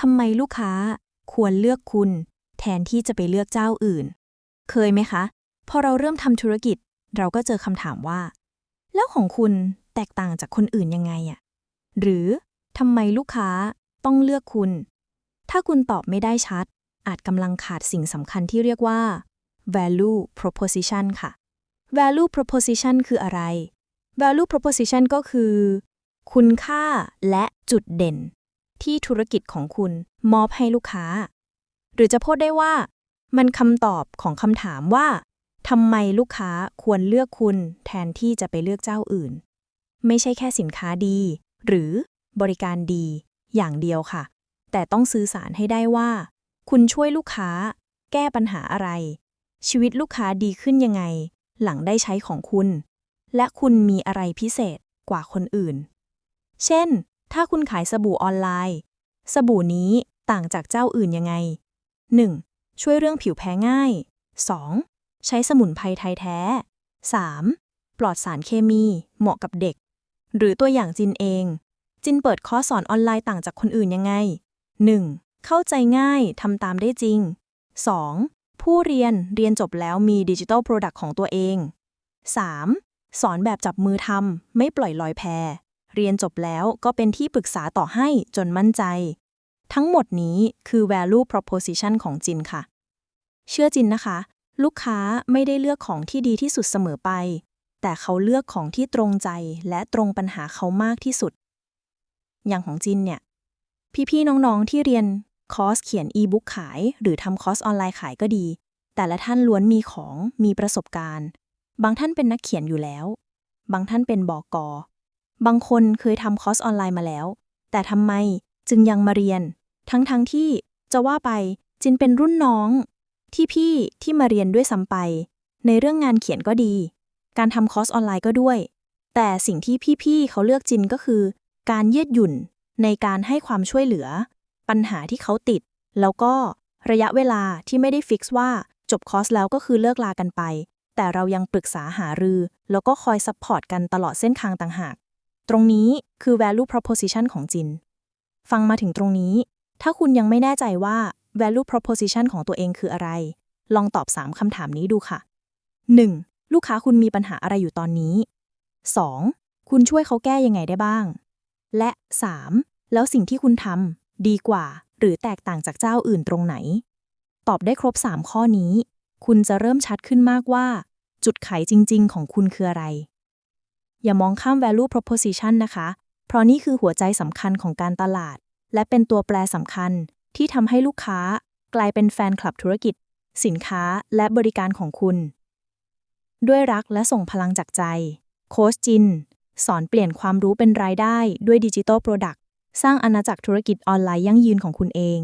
ทำไมลูกค้าควรเลือกคุณ แทนที่จะไปเลือกเจ้าอื่น เคยไหมคะ พอเราเริ่มทำธุรกิจ เราก็เจอคำถามว่า แล้วของคุณแตกต่างจากคนอื่นยังไงอะหรือทำไมลูกค้าต้องเลือกคุณ ถ้าคุณตอบไม่ได้ชัด อาจกำลังขาดสิ่งสำคัญที่เรียกว่า value proposition ค่ะ value proposition คืออะไร value proposition ก็คือ คุณค่าและจุดเด่น ที่ธุรกิจของคุณมอบให้ลูกค้า หรือจะพูดได้ว่า มันคำตอบของคำถามว่าทำไมลูกค้าควรเลือกคุณแทนที่จะไปเลือกเจ้าอื่น ไม่ใช่แค่สินค้าดี หรือบริการดี อย่างเดียวค่ะ แต่ต้องสื่อสารให้ได้ว่า คุณช่วยลูกค้า แก้ปัญหาอะไร ชีวิตลูกค้าดีขึ้นยังไง หลังได้ใช้ของคุณ และคุณมีอะไรพิเศษกว่าคนอื่น เช่น ถ้าคุณขายสบู่ออนไลน์ สบู่นี้ต่างจากเจ้าอื่นยังไง 1. ช่วยเรื่องผิวแพ้ง่าย 2. ใช้สมุนไพรไทยแท้ 3. ปลอดสารเคมี เหมาะกับเด็ก หรือตัวอย่างจินเอง จินเปิดคอร์สสอนออนไลน์ต่างจากคนอื่นยังไง 1. เข้าใจง่ายทำตามได้จริง 2. ผู้เรียนเรียนจบแล้วมีดิจิทัลโปรดักต์ของตัวเอง 3. สอนแบบจับมือทำไม่ปล่อยลอยแพ เรียนจบแล้วก็เป็นที่ปรึกษาต่อให้จนมั่นใจ ทั้งหมดนี้คือ value proposition ของจินค่ะ เชื่อจินนะคะ ลูกค้าไม่ได้เลือกของที่ดีที่สุดเสมอไป แต่เขาเลือกของที่ตรงใจและตรงปัญหาเขามากที่สุด อย่างของจินเนี่ย พี่ๆน้องๆที่เรียนคอร์สเขียนอีบุ๊กขาย หรือทำคอร์สออนไลน์ขายก็ดี แต่ละท่านล้วนมีของมีประสบการณ์ บางท่านเป็นนักเขียนอยู่แล้ว บางท่านเป็นบอกอ บางคนเคยทำคอร์สออนไลน์มาแล้ว แต่ทำไมจึงยังมาเรียน ทั้งๆทที่จะว่าไปจินเป็นรุ่นน้อง ที่พี่ที่มาเรียนด้วยซ้ำไป ในเรื่องงานเขียนก็ดี การทำคอร์สออนไลน์ก็ด้วย แต่สิ่งที่พี่ๆเขาเลือกจินก็คือ การยืดหยุ่นในการให้ความช่วยเหลือ ปัญหาที่เขาติด แล้วก็ระยะเวลาที่ไม่ได้ฟิกซ์ว่าจบคอร์สแล้วก็คือเลิกลากันไป แต่เรายังปรึกษาหารือ แล้วก็คอยซัพพอร์ตกันตลอดเส้นทางต่างหาก ตรงนี้คือ value proposition ของจิน ฟังมาถึงตรงนี้ ถ้าคุณยังไม่แน่ใจว่า value proposition ของตัวเองคืออะไร ลองตอบ 3 คำถามนี้ดูค่ะ 1. ลูกค้าคุณมีปัญหาอะไรอยู่ตอนนี้ 2. คุณช่วยเขาแก้ยังไงได้บ้าง และ 3. แล้วสิ่งที่คุณทำดีกว่า หรือแตกต่างจากเจ้าอื่นตรงไหน ตอบได้ครบ 3 ข้อนี้ คุณจะเริ่มชัดขึ้นมากว่า จุดขายจริง ๆ ของคุณคืออะไร อย่ามองข้าม value proposition นะคะ เพราะนี่คือหัวใจสำคัญของการตลาด และเป็นตัวแปรสำคัญที่ทำให้ลูกค้ากลายเป็นแฟนคลับธุรกิจ สินค้าและบริการของคุณ ด้วยรักและส่งพลังจากใจ โค้ชจิน สอนเปลี่ยนความรู้เป็นรายได้ด้วยดิจิทัลโปรดักต์สร้างอาณาจักรธุรกิจออนไลน์ยั่งยืนของคุณเอง